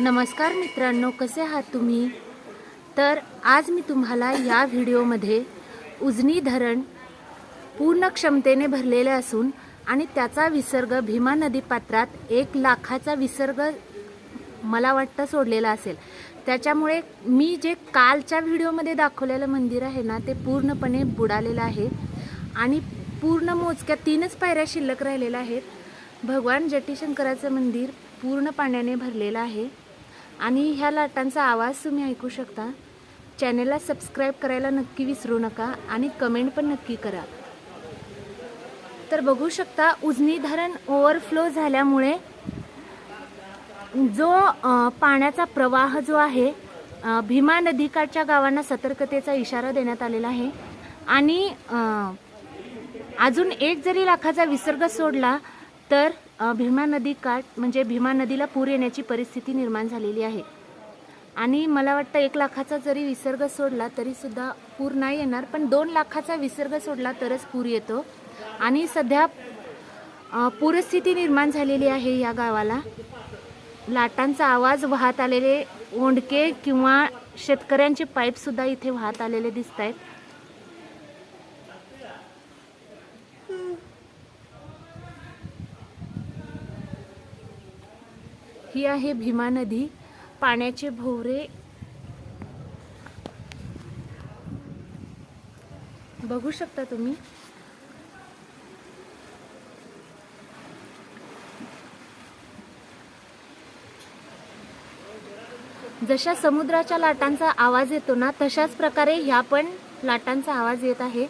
नमस्कार मित्रांनो कसे आहात तुम्ही? तर आज मी तुम्हाला या व्हिडिओमध्ये उजनी धरण पूर्ण क्षमतेने भरलेले असून आणि त्याचा विसर्ग भीमा नदी पात्रात एक लाखाचा विसर्ग मला वाटतं सोडलेला असेल. त्याच्यामुळे मी जे कालच्या व्हिडिओमध्ये दाखवलेलं मंदिर आहे ना ते पूर्णपणे बुडालेलं आहे आणि पूर्ण मोजक्या तीनच पायऱ्या शिल्लक राहिलेल्या आहेत. भगवान जटीशंकराचं मंदिर पूर्ण पाण्याने भरलेलं आहे. आणि ह्या लाटांचा आवाज तुम्ही ऐकू शकता. चॅनेलला सबस्क्राईब करायला नक्की विसरू नका आणि कमेंट पण नक्की करा. तर बघू शकता उजनी धरण ओव्हरफ्लो झाल्यामुळे जो पाण्याचा प्रवाह जो आहे भीमा नदीकाठच्या गावांना सतर्कतेचा इशारा देण्यात आलेला आहे. आणि अजून एक जरी लाखाचा विसर्ग सोडला तर भीमा नदी काठ म्हणजे भीमा नदीला पूर येण्याची परिस्थिती निर्माण झालेली आहे. आणि मला वाटतं एक लाखाचा जरी विसर्ग सोडला तरीसुद्धा पूर नाही येणार पण दोन लाखाचा विसर्ग सोडला तरच पूर येतो. आणि सध्या पूरस्थिती निर्माण झालेली आहे या गावाला. लाटांचा आवाज वाहत आलेले ओंडके किंवा शेतकऱ्यांचे पाईपसुद्धा इथे वाहत आलेले दिसत आहेत ही आहे भीमा नदी. पाण्याचे भोवरे. बघू शकता तुम्ही. जशा समुद्राच्या लाटांचा आवाज येतो ना तशाच प्रकारे ह्या पण लाटांचा आवाज येत आहे.